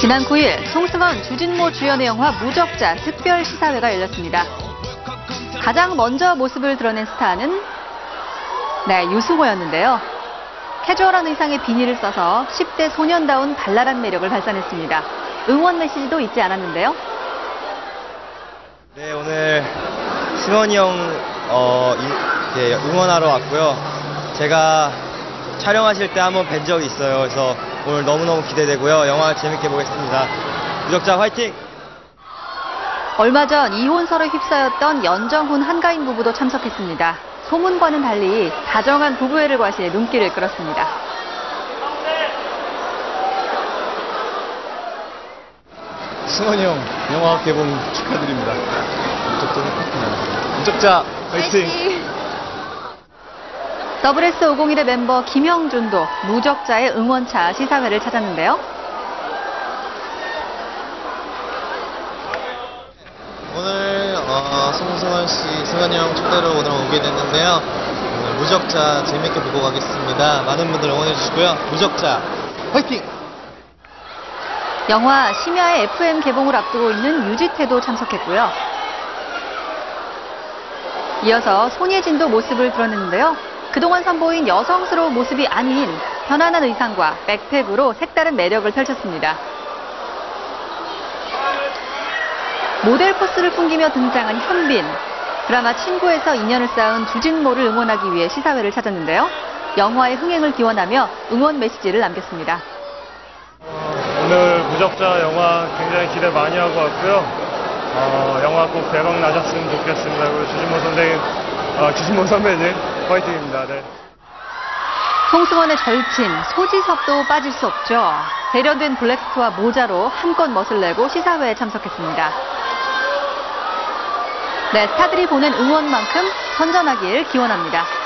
지난 9일 송승헌, 주진모 주연의 영화 무적자 특별 시사회가 열렸습니다. 가장 먼저 모습을 드러낸 스타는 네, 유승호였는데요. 캐주얼한 의상에 비닐을 써서 10대 소년다운 발랄한 매력을 발산했습니다. 응원 메시지도 잊지 않았는데요. 네, 오늘 승원이 형 어, 응원하러 왔고요. 제가 촬영하실 때 한번 뵌 적이 있어요. 그래서 오늘 너무너무 기대되고요. 영화 재밌게 보겠습니다. 무적자 화이팅! 얼마 전 이혼설에 휩싸였던 연정훈 한가인 부부도 참석했습니다. 소문과는 달리 다정한 부부애를 과시해 눈길을 끌었습니다. 승원이 형 영화 개봉 축하드립니다. 무적자 행복합니다. 무적자 화이팅! WS501의 멤버 김영준도 무적자의 응원차 시사회를 찾았는데요. 오늘 어, 송승헌 씨, 승헌이 형 초대로 오늘 오게 됐는데요. 오늘 무적자 재밌게 보고 가겠습니다. 많은 분들 응원해 주시고요. 무적자 화이팅! 영화 심야의 FM 개봉을 앞두고 있는 유지태도 참석했고요. 이어서 손예진도 모습을 드러냈는데요. 그동안 선보인 여성스러운 모습이 아닌 편안한 의상과 백팩으로 색다른 매력을 펼쳤습니다. 모델 코스를 풍기며 등장한 현빈. 드라마 친구에서 인연을 쌓은 주진모를 응원하기 위해 시사회를 찾았는데요. 영화의 흥행을 기원하며 응원 메시지를 남겼습니다. 오늘 무적자 영화 굉장히 기대 많이 하고 왔고요. 어, 영화 꼭 대박 나셨으면 좋겠습니다. 그리고 주진모 선생님, 어, 주진모 선배님, 화이팅입니다. 네. 송승헌의 절친 소지섭도 빠질 수 없죠. 대련된 블랙스와 모자로 한껏 멋을 내고 시사회에 참석했습니다. 네, 스타들이 보낸 응원만큼 선전하길 기원합니다.